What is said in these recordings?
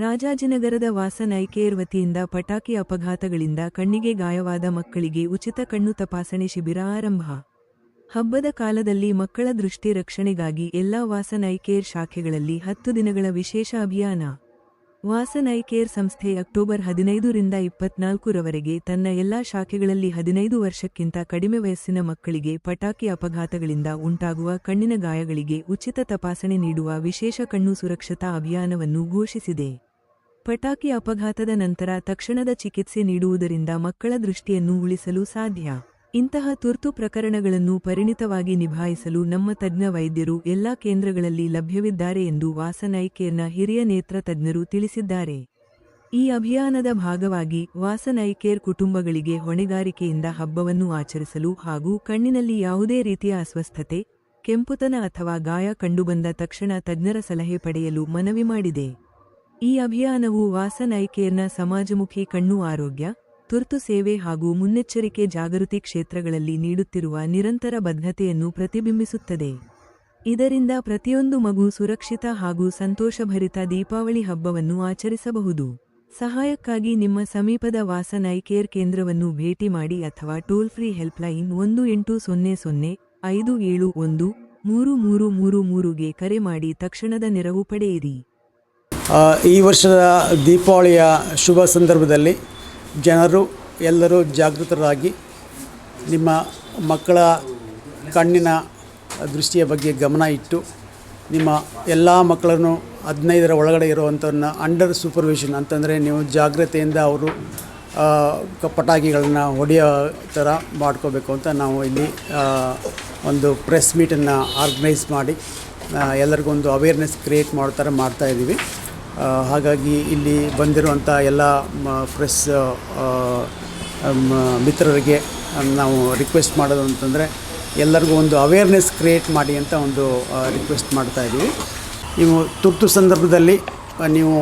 ರಾಜಾಜಿನಗರದ ವಾಸನ್ ವತಿಯಿಂದ ಪಟಾಕಿ ಅಪಘಾತಗಳಿಂದ ಕಣ್ಣಿಗೆ ಗಾಯವಾದ ಮಕ್ಕಳಿಗೆ ಉಚಿತ ಕಣ್ಣು ತಪಾಸಣೆ ಶಿಬಿರ ಆರಂಭ. ಹಬ್ಬದ ಕಾಲದಲ್ಲಿ ಮಕ್ಕಳ ದೃಷ್ಟಿ ರಕ್ಷಣೆಗಾಗಿ ಎಲ್ಲಾ ವಾಸನ್ ಶಾಖೆಗಳಲ್ಲಿ ಹತ್ತು ದಿನಗಳ ವಿಶೇಷ ಅಭಿಯಾನ. ವಾಸನ್ ಐಕೇರ್ ಸಂಸ್ಥೆ ಅಕ್ಟೋಬರ್ ಹದಿನೈದರಿಂದ ಇಪ್ಪತ್ನಾಲ್ಕರವರೆಗೆ ತನ್ನ ಎಲ್ಲಾ ಶಾಖೆಗಳಲ್ಲಿ ಹದಿನೈದು ವರ್ಷಕ್ಕಿಂತ ಕಡಿಮೆ ವಯಸ್ಸಿನ ಮಕ್ಕಳಿಗೆ ಪಟಾಕಿ ಅಪಘಾತಗಳಿಂದ ಉಂಟಾಗುವ ಕಣ್ಣಿನ ಗಾಯಗಳಿಗೆ ಉಚಿತ ತಪಾಸಣೆ ನೀಡುವ ವಿಶೇಷ ಕಣ್ಣು ಸುರಕ್ಷತಾ ಅಭಿಯಾನವನ್ನು ಘೋಷಿಸಿದೆ. ಪಟಾಕಿ ಅಪಘಾತದ ನಂತರ ತಕ್ಷಣದ ಚಿಕಿತ್ಸೆ ನೀಡುವುದರಿಂದ ಮಕ್ಕಳ ದೃಷ್ಟಿಯನ್ನು ಉಳಿಸಲು ಸಾಧ್ಯ. ಇಂತಹ ತುರ್ತು ಪ್ರಕರಣಗಳನ್ನು ಪರಿಣಿತವಾಗಿ ನಿಭಾಯಿಸಲು ನಮ್ಮ ತಜ್ಞ ವೈದ್ಯರು ಎಲ್ಲಾ ಕೇಂದ್ರಗಳಲ್ಲಿ ಲಭ್ಯವಿದ್ದಾರೆ ಎಂದು ವಾಸನ್ ಹಿರಿಯ ನೇತ್ರ ತಜ್ಞರು ತಿಳಿಸಿದ್ದಾರೆ. ಈ ಅಭಿಯಾನದ ಭಾಗವಾಗಿ ವಾಸನ್ ಕುಟುಂಬಗಳಿಗೆ ಹೊಣೆಗಾರಿಕೆಯಿಂದ ಹಬ್ಬವನ್ನು ಆಚರಿಸಲು ಹಾಗೂ ಕಣ್ಣಿನಲ್ಲಿ ಯಾವುದೇ ರೀತಿಯ ಅಸ್ವಸ್ಥತೆ, ಕೆಂಪುತನ ಅಥವಾ ಗಾಯ ಕಂಡುಬಂದ ತಕ್ಷಣ ತಜ್ಞರ ಸಲಹೆ ಪಡೆಯಲು ಮನವಿ ಮಾಡಿದೆ. ಈ ಅಭಿಯಾನವು ವಾಸನ್ ಐ ಕೇರ್ನ ಸಮಾಜಮುಖಿ ಕಣ್ಣು ಆರೋಗ್ಯ, ತುರ್ತು ಸೇವೆ ಹಾಗೂ ಮುನ್ನೆಚ್ಚರಿಕೆ ಜಾಗೃತಿ ಕ್ಷೇತ್ರಗಳಲ್ಲಿ ನೀಡುತ್ತಿರುವ ನಿರಂತರ ಬದ್ಧತೆಯನ್ನು ಪ್ರತಿಬಿಂಬಿಸುತ್ತದೆ. ಇದರಿಂದ ಪ್ರತಿಯೊಂದು ಮಗು ಸುರಕ್ಷಿತ ಹಾಗೂ ಸಂತೋಷಭರಿತ ದೀಪಾವಳಿ ಹಬ್ಬವನ್ನು ಆಚರಿಸಬಹುದು. ಸಹಾಯಕ್ಕಾಗಿ ನಿಮ್ಮ ಸಮೀಪದ ವಾಸನ್ ಐ ಕೇಂದ್ರವನ್ನು ಭೇಟಿ ಮಾಡಿ ಅಥವಾ ಟೋಲ್ ಫ್ರೀ ಹೆಲ್ಪ್ಲೈನ್ ಒಂದು ಎಂಟು ಸೊನ್ನೆ ಸೊನ್ನೆ ಐದು ಏಳು ಒಂದು ಮೂರು ಮೂರು ಮೂರು ಮೂರುಗೆ ಕರೆ ಮಾಡಿ ತಕ್ಷಣದ ನೆರವು ಪಡೆಯಿರಿ. ಈ ವರ್ಷದ ದೀಪಾವಳಿಯ ಶುಭ ಸಂದರ್ಭದಲ್ಲಿ ಜನರು ಎಲ್ಲರೂ ಜಾಗೃತರಾಗಿ ನಿಮ್ಮ ಮಕ್ಕಳ ಕಣ್ಣಿನ ದೃಷ್ಟಿಯ ಬಗ್ಗೆ ಗಮನ ಇಟ್ಟು ನಿಮ್ಮ ಎಲ್ಲ ಮಕ್ಕಳನ್ನು ಹದಿನೈದರ ಒಳಗಡೆ ಇರುವಂಥವ್ರನ್ನ ಅಂಡರ್ ಸೂಪರ್ವಿಷನ್ ಅಂತಂದರೆ ನೀವು ಜಾಗ್ರತೆಯಿಂದ ಅವರು ಪಟಾಕಿಗಳನ್ನು ಹೊಡೆಯೋ ಥರ ಮಾಡ್ಕೋಬೇಕು ಅಂತ ನಾವು ಇಲ್ಲಿ ಒಂದು ಪ್ರೆಸ್ ಮೀಟನ್ನು ಆರ್ಗನೈಸ್ ಮಾಡಿ ಎಲ್ಲರಿಗೂ ಒಂದು ಅವೇರ್ನೆಸ್ ಕ್ರಿಯೇಟ್ ಮಾಡೋ ಥರ ಮಾಡ್ತಾ ಇದ್ದೀವಿ. ಆ, ಹಾಗಾಗಿ ಇಲ್ಲಿ ಬಂದಿರುವಂಥ ಎಲ್ಲ ಫ್ರೆಶ್ ಮಿತ್ರರಿಗೆ ನಾವು ರಿಕ್ವೆಸ್ಟ್ ಮಾಡೋದು ಅಂತಂದರೆ ಎಲ್ಲರಿಗೂ ಒಂದು ಅವೇರ್ನೆಸ್ ಕ್ರಿಯೇಟ್ ಮಾಡಿ ಅಂತ ಒಂದು ರಿಕ್ವೆಸ್ಟ್ ಮಾಡ್ತಾ ಇದ್ದೀವಿ. ನೀವು ತುರ್ತು ಸಂದರ್ಭದಲ್ಲಿ ನೀವು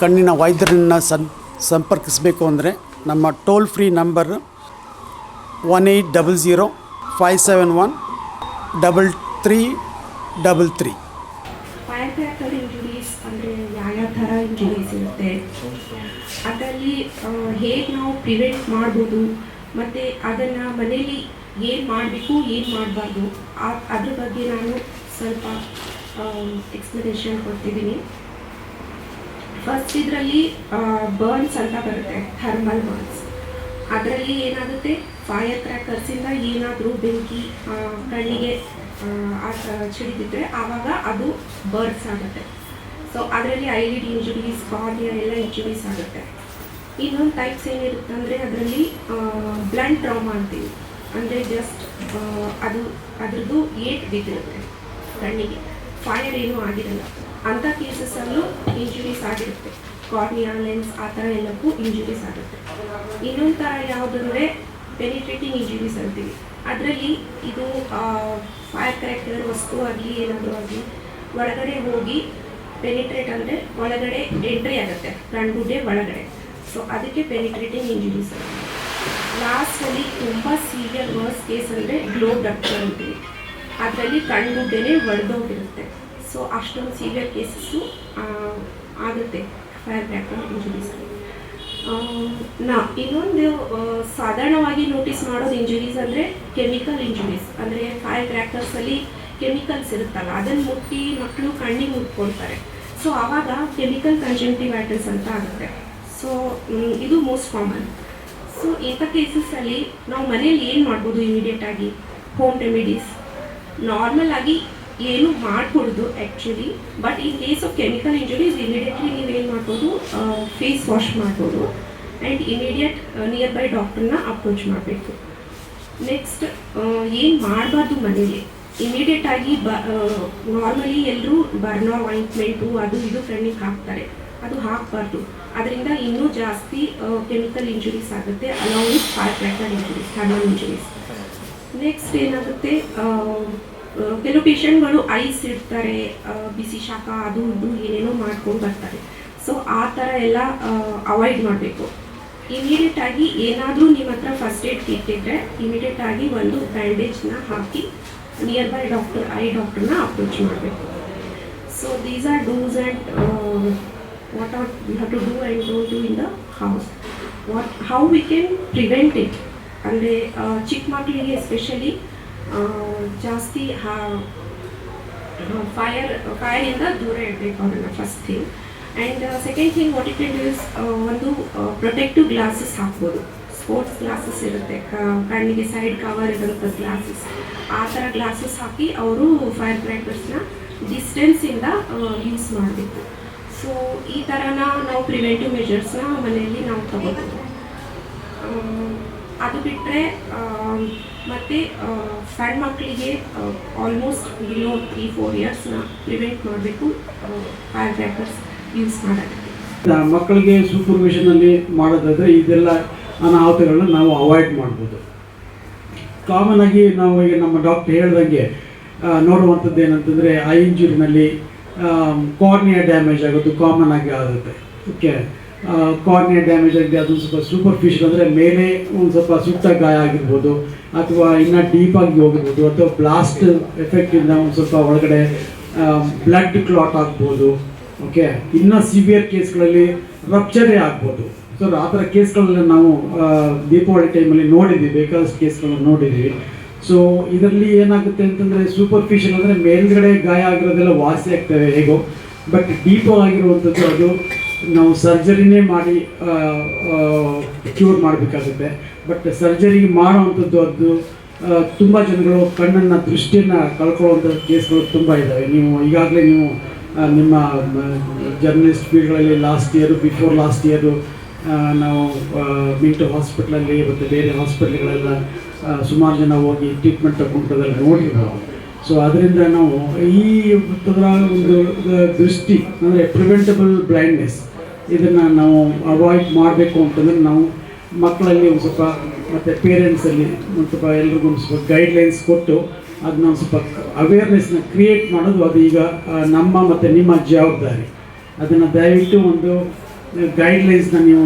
ಕಣ್ಣಿನ ವೈದ್ಯರನ್ನು ಸಂ, ಸಂಪರ್ಕಿಸಬೇಕು ಅಂದರೆ ನಮ್ಮ toll free number one eight double zero five seven one double three double three fire cracker injuries ಅಂದರೆ ಯಾವ್ಯಾವ ಥರ ಇರುತ್ತೆ. ಅದರಲ್ಲಿ ಹೇಗೆ ನಾವು ಪ್ರಿವೆಂಟ್ ಮಾಡ್ಬೋದು, ಮತ್ತು ಅದನ್ನು ಮನೆಯಲ್ಲಿ ಏನು ಮಾಡಬೇಕು, ಏನು ಮಾಡಬಾರ್ದು ಅದ್ರ ಬಗ್ಗೆ ನಾನು ಸ್ವಲ್ಪ ಎಕ್ಸ್ಪ್ಲನೇಷನ್ ಕೊಡ್ತಿದ್ದೀನಿ. ಫಸ್ಟ್ ಇದರಲ್ಲಿ ಬರ್ನ್ಸ್ ಅಂತ ಬರುತ್ತೆ ಥರ್ಮಲ್ ಬರ್ನ್ಸ್ ಅದರಲ್ಲಿ ಏನಾಗುತ್ತೆ ಫೈರ್ ಕ್ರ್ಯಾಕರ್ಸಿಂದ ಏನಾದರೂ ಬೆಂಕಿ ಕಣ್ಣಿಗೆ ಚಿಡಿದಿದ್ರೆ ಆವಾಗ ಅದು ಬರ್ನ್ಸ್ ಆಗುತ್ತೆ. ಸೊ ಅದರಲ್ಲಿ ಐಲಿಡ್ ಇಂಜುರೀಸ್ ಕಾರ್ನಿಯಾ ಎಲ್ಲ ಇಂಜುರೀಸ್ ಆಗುತ್ತೆ. ಇನ್ನೊಂದು ಟೈಪ್ಸ್ ಏನಿರುತ್ತೆ ಅಂದರೆ ಅದರಲ್ಲಿ ಬ್ಲಂಟ್ ಟ್ರಾಮಾ ಅಂತೀವಿ. ಅಂದರೆ ಜಸ್ಟ್ ಅದು, ಅದ್ರದ್ದು ಏಟ್ ಬಿದ್ದಿರುತ್ತೆ ಕಣ್ಣಿಗೆ. ಫೈರ್ ಏನೂ ಆಗಿರಲ್ಲ. ಅಂಥ ಕೇಸಸ್ಸಲ್ಲೂ ಇಂಜುರೀಸ್ ಆಗಿರುತ್ತೆ. ಕಾರ್ನಿಯಾ ಲೆನ್ಸ್ ಆ ಥರ ಎಲ್ಲಕ್ಕೂ ಇಂಜುರೀಸ್ ಆಗುತ್ತೆ. ಇನ್ನೊಂದು ಥರ ಯಾವುದಂದರೆ ಪೆನಿಟ್ರೇಟಿಂಗ್ ಇಂಜುರೀಸ್ ಅಂತೀವಿ. ಅದರಲ್ಲಿ ಇದು ಫೈರ್ ಕರೆಕ್ಟರ್ ವಸ್ತು ಆಗಲಿ ಏನಾದರೂ ಆಗಲಿ, ಒಳಗಡೆ ಹೋಗಿ ಪೆನಿಟ್ರೇಟ್ ಅಂದರೆ ಒಳಗಡೆ ಎಂಟ್ರಿ ಆಗುತ್ತೆ, ಕಣ್ಗುಡ್ಡೆ ಒಳಗಡೆ. ಸೊ ಅದಕ್ಕೆ ಪೆನಿಟ್ರೇಟಿಂಗ್ ಇಂಜುರೀಸ್ ಲಾಸ್ಟಲ್ಲಿ ತುಂಬ ಸೀವಿಯರ್ ವರ್ಸ್ ಕೇಸ್ ಅಂದರೆ ಗ್ಲೋ ಡಾಕ್ಟರ್ ಅಂತೀವಿ ಅದರಲ್ಲಿ ಕಣ್ಗುಡ್ಡೆನೇ ಒಡೆದೋಗಿರುತ್ತೆ ಸೊ ಅಷ್ಟೊಂದು ಸೀವಿಯರ್ ಕೇಸಸ್ಸು ಆಗುತ್ತೆ ಫೈರ್ ಬ್ಯಾಕ್ ಇಂಜುರೀಸ್ ನಾ, ಇನ್ನೊಂದು ಸಾಧಾರಣವಾಗಿ ನೋಟಿಸ್ ಮಾಡೋದು ಇಂಜುರೀಸ್ ಅಂದರೆ ಕೆಮಿಕಲ್ ಇಂಜುರೀಸ್ ಅಂದರೆ ಫೈರ್ ಕ್ರ್ಯಾಕರ್ಸಲ್ಲಿ ಕೆಮಿಕಲ್ಸ್ ಇರುತ್ತಲ್ಲ ಅದನ್ನು ಮುಟ್ಟಿ ಮಕ್ಕಳು ಕಣ್ಣಿಗೆ ಮುಟ್ಕೊಳ್ತಾರೆ. ಸೊ ಆವಾಗ ಕೆಮಿಕಲ್ ಕಂಜಂಕ್ಟಿವೈಟಿಸ್ ಅಂತ ಆಗುತ್ತೆ. ಸೊ ಇದು ಮೋಸ್ಟ್ ಕಾಮನ್ ಸೊ ಇಂಥ ಕೇಸಸ್ಸಲ್ಲಿ ನಾವು ಮನೇಲಿ ಏನು ಮಾಡ್ಬೋದು ಇಮಿಡಿಯೇಟ್ ಆಗಿ? ಹೋಮ್ ರೆಮಿಡೀಸ್ ನಾರ್ಮಲ್ ಆಗಿ ಏನು ಮಾಡ್ಕೊಡ್ದು actually but in case of chemical injuries immediately ನೀವೇನು ಮಾಡ್ಬೋದು? ಫೇಸ್ ವಾಶ್ ಮಾಡ್ಬೋದು. ಆ್ಯಂಡ್ ಇಮಿಡಿಯೇಟ್ ನಿಯರ್ ಬೈ ಡಾಕ್ಟರ್ನ ಅಪ್ರೋಚ್ ಮಾಡಬೇಕು. ನೆಕ್ಸ್ಟ್ ಏನು ಮಾಡಬಾರ್ದು ಮನೇಲಿ ಇಮಿಡಿಯೇಟ್ ಆಗಿ ಬ ನಾರ್ಮಲಿ ಎಲ್ಲರೂ ಬರ್ನೋ ಆಯಿಂಟ್ಮೆಂಟು ಅದು ಇದು ಫ್ರೆಂಡಿಗೆ ಹಾಕ್ತಾರೆ. ಅದು ಹಾಕಬಾರ್ದು. ಅದರಿಂದ ಇನ್ನೂ ಜಾಸ್ತಿ ಕೆಮಿಕಲ್ ಇಂಜುರೀಸ್ ಆಗುತ್ತೆ along with fire cracker injuries thermal injuries next ಏನಾಗುತ್ತೆ ಕೆಲವು ಪೇಷಂಟ್ಗಳು ಐಸ್ ಇಡ್ತಾರೆ ಬಿಸಿ ಶಾಖ, ಅದು, ಇದು, ಏನೇನೋ ಮಾಡ್ಕೊಂಡು ಬರ್ತಾರೆ. ಸೊ ಆ ಥರ ಎಲ್ಲ ಅವಾಯ್ಡ್ ಮಾಡಬೇಕು. ಇಮಿಡಿಯೇಟ್ ಆಗಿ ಏನಾದರೂ ನಿಮ್ಮ ಹತ್ರ ಫಸ್ಟ್ ಏಡ್ ಕಿಟ್ ಇದ್ದರೆ ಇಮಿಡಿಯೇಟ್ ಆಗಿ ಒಂದು ಬ್ಯಾಂಡೇಜ್ನ ಹಾಕಿ ನಿಯರ್ ಬೈ ಡಾಕ್ಟರ್ ಐ ಡಾಕ್ಟರ್ನ ಅಪ್ರೋಚ್ ಮಾಡಬೇಕು. So these are dos and what are you have to do and don't do in the house what how we can prevent it ಅಂದರೆ ಚಿಕ್ಕ ಮಕ್ಕಳಿಗೆ ಎಸ್ಪೆಷಲಿ ಜಾಸ್ತಿ ಫೈರ್ ಫೈರಿಂದ ದೂರ ಇಡಬೇಕು ಅವ್ರನ್ನ first thing and second thing what it it is ಒಂದು protective glasses ಹಾಕ್ಬೋದು. Sports glasses ಇರುತ್ತೆ. ಕಣ್ಣಿಗೆ ಸೈಡ್ ಕವರ್ ಇರುತ್ತೆ ಗ್ಲಾಸಸ್ ಆ ಥರ ಗ್ಲಾಸಸ್ ಹಾಕಿ ಅವರು ಫೈರ್ ಕ್ರ್ಯಾಕರ್ಸ್ನ ಡಿಸ್ಟೆನ್ಸಿಂದ ಯೂಸ್ ಮಾಡಬೇಕು. ಸೊ ಈ ಥರನ ನಾವು ಪ್ರಿವೆಂಟಿವ್ ಮೆಷರ್ಸ್ನ ಮನೆಯಲ್ಲಿ ನಾವು ತಗೋಬೋದು ಆಮ್, ಅದು ಬಿಟ್ಟರೆ ಮತ್ತು ಸಣ್ಣ ಮಕ್ಕಳಿಗೆ ಆಲ್ಮೋಸ್ಟ್ ಬಿಲೋ ತ್ರೀ ಫೋರ್ ಇಯರ್ಸ್ನ ಪ್ರಿವೆಂಟ್ ಮಾಡಬೇಕು ಫೈರ್ ಕ್ರ್ಯಾಕರ್ಸ್ ಯೂಸ್ ಮಾಡೋದಕ್ಕೆ. ಮಕ್ಕಳಿಗೆ ಮಕ್ಕಳಿಗೆ ಸೂಪರ್ವಿಷನಲ್ಲಿ ಮಾಡೋದಾದ್ರೆ ಇದೆಲ್ಲ ಅನಾಹುತಗಳನ್ನ ನಾವು ಅವಾಯ್ಡ್ ಮಾಡ್ಬೋದು. ಕಾಮನ್ ಆಗಿ ನಾವು ಈಗ ನಮ್ಮ ಡಾಕ್ಟರ್ ಹೇಳ್ದಂಗೆ ಆ, ನೋಡುವಂಥದ್ದು ಏನಂತಂದರೆ ಐ ಇಂಜುರಿನಲ್ಲಿ ಕಾರ್ನಿಯಾ ಡ್ಯಾಮೇಜ್ ಆಗೋದು ಕಾಮನ್ ಆಗಿ ಆಗುತ್ತೆ. ಓಕೆ ಕಾರ್ನಿಯಾ ಡ್ಯಾಮೇಜ್ ಆಗಿದೆ ಅದು ಸ್ವಲ್ಪ ಸೂಪರ್ಫಿಷಿಯಲ್ ಅಂದರೆ ಮೇಲೆ ಒಂದು ಸ್ವಲ್ಪ ಸುತ್ತ ಗಾಯ ಆಗಿರ್ಬೋದು ಅಥವಾ ಇನ್ನೂ ಡೀಪಾಗಿ ಹೋಗಿರ್ಬೋದು ಅಥವಾ ಬ್ಲಾಸ್ಟ್ ಎಫೆಕ್ಟಿಂದ ಒಂದು ಸ್ವಲ್ಪ ಒಳಗಡೆ ಬ್ಲಡ್ ಕ್ಲಾಟ್ ಆಗ್ಬೋದು. ಓಕೆ ಇನ್ನು ಸಿವಿಯರ್ ಕೇಸ್ಗಳಲ್ಲಿ ರಪ್ಚರೇ ಆಗ್ಬೋದು ಸೊ ಆ ಥರ ಕೇಸ್ಗಳನ್ನ ನಾವು ದೀಪಾವಳಿ ಟೈಮಲ್ಲಿ ನೋಡಿದ್ದೀವಿ ಬೇಕಾದಷ್ಟು ಕೇಸ್ಗಳನ್ನ ನೋಡಿದ್ದೀವಿ ಸೊ ಇದರಲ್ಲಿ ಏನಾಗುತ್ತೆ ಅಂತಂದರೆ ಸೂಪರ್ಫಿಷಿಯಲ್ ಅಂದರೆ ಮೇಲ್ಗಡೆ ಗಾಯ ಆಗಿರೋದೆಲ್ಲ ವಾಸಿ ಆಗ್ತವೆ ಹೇಗೋ. ಬಟ್ ಡೀಪ್ ಆಗಿರುವಂಥದ್ದು ಅದು ನಾವು ಸರ್ಜರಿನೇ ಮಾಡಿ ಕ್ಯೂರ್ ಮಾಡಬೇಕಾಗುತ್ತೆ. ಬಟ್ ಸರ್ಜರಿ ಮಾಡುವಂಥದ್ದು ಅದು ತುಂಬ ಜನಗಳು ಕಣ್ಣನ್ನು, ದೃಷ್ಟಿಯನ್ನು ಕಳ್ಕೊಳ್ಳುವಂಥ ಕೇಸ್ಗಳು ತುಂಬ ಇದ್ದಾವೆ ನೀವು ಈಗಾಗಲೇ ನೀವು ನಿಮ್ಮ journalist ಫೀಲ್ಡ್ಗಳಲ್ಲಿ last year before last year ನಾವು ಮಿಂಟು ಹಾಸ್ಪಿಟ್ಲಲ್ಲಿ ಮತ್ತು ಬೇರೆ ಹಾಸ್ಪಿಟ್ಲ್ಗಳೆಲ್ಲ ಸುಮಾರು ಜನ ಹೋಗಿ ಟ್ರೀಟ್ಮೆಂಟ್ ತಗೊಂಡದೆಲ್ಲ ನೋಡಿರ್ಬೋದು ಸೊ ಅದರಿಂದ ನಾವು ಈ ಥರ ಒಂದು ದೃಷ್ಟಿ, ಅಂದರೆ ಪ್ರಿವೆಂಟಬಲ್ ಬ್ಲೈಂಡ್ನೆಸ್ ಇದನ್ನು ನಾವು ಅವಾಯ್ಡ್ ಮಾಡಬೇಕು ಅಂತಂದರೆ ನಾವು ಮಕ್ಕಳಲ್ಲಿ ಒಂದು ಸ್ವಲ್ಪ, ಮತ್ತು ಪೇರೆಂಟ್ಸಲ್ಲಿ ಒಂದು ಸ್ವಲ್ಪ ಎಲ್ರಿಗೂ ಒಂದು ಸ್ವಲ್ಪ ಗೈಡ್ಲೈನ್ಸ್ ಕೊಟ್ಟು ಅದನ್ನ ಒಂದು ಸ್ವಲ್ಪ ಅವೇರ್ನೆಸ್ನ ಕ್ರಿಯೇಟ್ ಮಾಡೋದು ಅದು ಈಗ ನಮ್ಮ ಮತ್ತು ನಿಮ್ಮ ಜವಾಬ್ದಾರಿ. ಅದನ್ನು ದಯವಿಟ್ಟು ಒಂದು ಗೈಡ್ಲೈನ್ಸ್ನ ನೀವು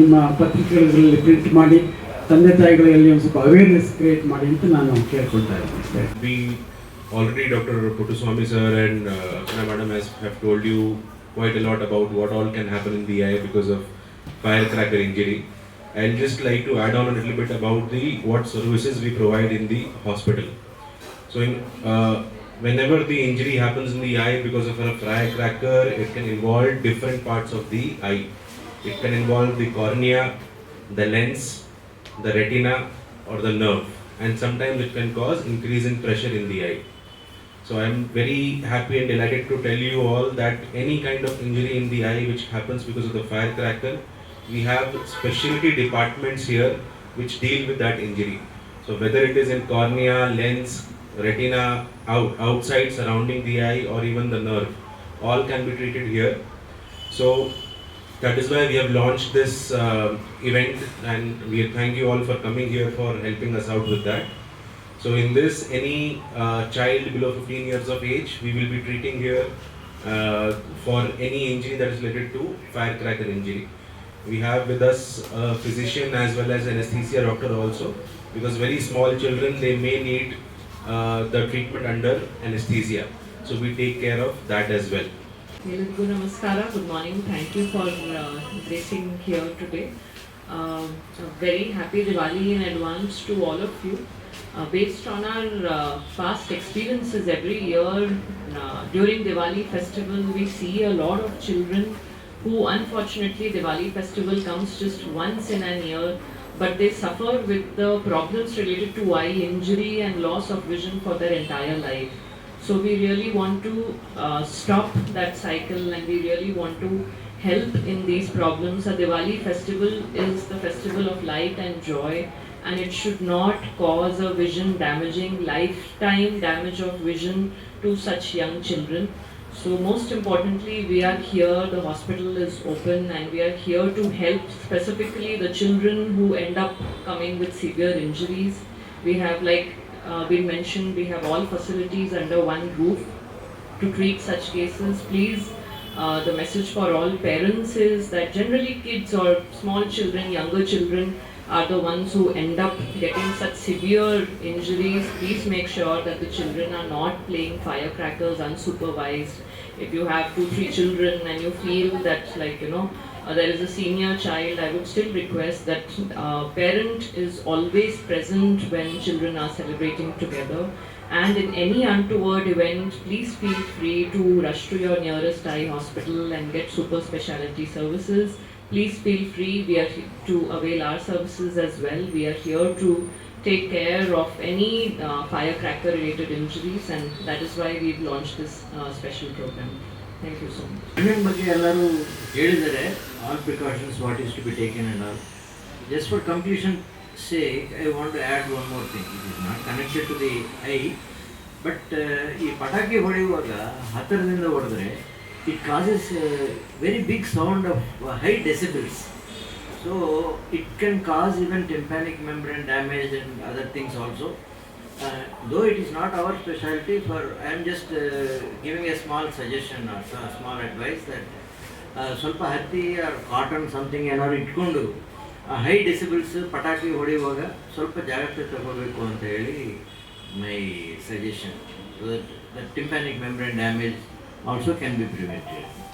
ನಿಮ್ಮ ಪತ್ರಿಕೆಗಳಲ್ಲಿ ಪ್ರಿಂಟ್ ಮಾಡಿ ತಂದೆ ತಾಯಿಗಳಲ್ಲಿ ಒಂದು ಸ್ವಲ್ಪ ಅವೇರ್ನೆಸ್ ಕ್ರಿಯೇಟ್ ಮಾಡಿ ಅಂತ ನಾನು ಕೇಳ್ಕೊಳ್ತಾ ಇದ್ದೀನಿ We already Dr. Puttuswamy sir and uh, Archana madam as have told you quite a lot about what all can happen in the eye because of firecracker injury. I'll just like to add on a little bit about the what services we provide in the whenever the injury happens in the eye because of a firecracker, it can involve different parts of the eye. It can involve the cornea, the lens, the retina, or the nerve, and sometimes it can cause increase in pressure in the eye. So I'm very happy and delighted to tell you all that any kind of injury in the eye which happens because of the firecracker, we have specialty departments here which deal with that injury. So whether it is in cornea, lens, retina, out, outside surrounding the eye or even the nerve, all can be treated here. So that is why we have launched this uh, event and we thank you all for coming here for helping us out with that. So in this, any uh, child below 15 years of age, we will be treating here uh, for any injury that is related to firecracker injury. We have with us a physician as well as anesthesia doctor also, because very small children they may need the treatment under anesthesia. So we take care of that as well. Good morning. Thank you for uh, gracing here today. A very happy Diwali in advance to all of you. Uh, based on our uh, past experiences every year uh, during Diwali festival, we see a lot of children who unfortunately Diwali festival comes just once in a year but they suffer with the problems related to eye injury and loss of vision for their entire life. So we really want to uh, stop that cycle and we really want to help in these problems. A Diwali festival is the festival of light and joy and it should not cause a vision damaging lifetime damage of vision to such young children. So most importantly, we are here, the hospital is open and we are here to help specifically the children who end up coming with severe injuries. We have like uh, been mentioned, we have all facilities under one roof to treat such cases. Please, uh, the message for all parents is that generally kids or small children, younger children are the ones who end up getting such severe injuries. Please make sure that the children are not playing firecrackers unsupervised if you have two, three children and you feel that like you know uh, there is a senior child, I would still request that uh, parent is always present when children are celebrating together. And in any untoward event, please feel free to rush to your nearest eye hospital and get super specialty services. Please feel free. We are to avail our services as well. We are here to take care of any uh, firecracker related injuries, and that is why we've launched this uh, special program. Thank you so much. ಕಣ್ಣಿನ ಬಗ್ಗೆ ಎಲ್ಲರೂ ಹೇಳಿದ್ದಾರೆ all precautions what is to be taken and all just for completion say I want to add one more thing it is not connected to the eye but ಈ ಪಟಾಕಿ ಹೊಡೆಯುವಾಗ ಹತ್ತಿರದಿಂದ ಹೊಡೆದ್ರೆ it causes very big sound of high decibels so it can cause even tympanic membrane damage and other things also Uh, though it is not our specialty, for I am just uh, giving a small suggestion or a small advice that uh, ಸ್ವಲ್ಪ ಹತ್ತಿ R cotton something ಏನಾದ್ರು ಇಟ್ಕೊಂಡು high decibels ಪಟಾಕಿ ಹೊಡೆಯುವಾಗ ಸ್ವಲ್ಪ ಜಾಗ್ರತೆ ತಗೋಬೇಕು ಅಂತ ಹೇಳಿ my suggestion tympanic membrane damage also can be prevented